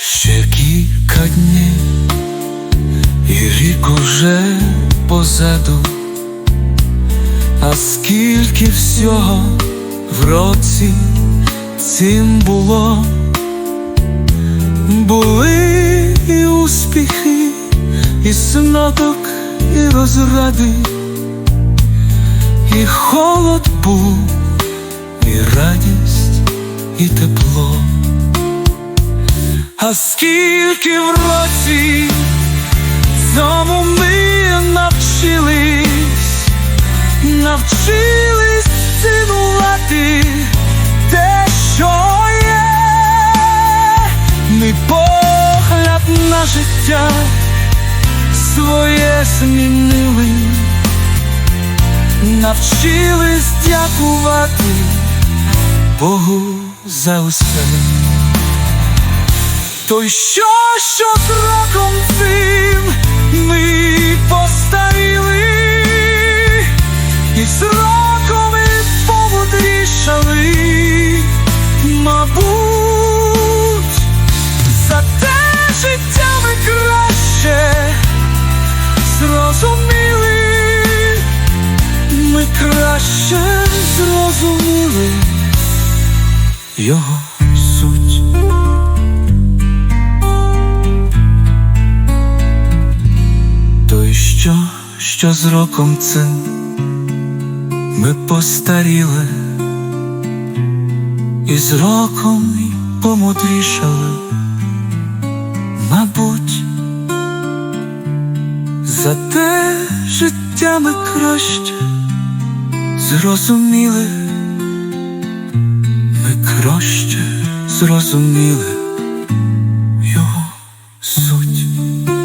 Ще кілька днів і рік уже позаду, а скільки всього в році цим було, були і успіхи, і сноток, і розради, і холод був, і радість, і тепло. А скільки в році цьому ми навчились, навчились цінувати те, що є, ми погляд на життя своє змінили, навчились дякувати Богу за усе. То що, що з роком цим ми постаріли, і з роком ми помудрішали, мабуть, за те життя ми краще зрозуміли, ми краще зрозуміли його що, що з роком цим ми постаріли, і з роком помудрішали, мабуть, зате життя ми краще зрозуміли, ми краще зрозуміли його суть.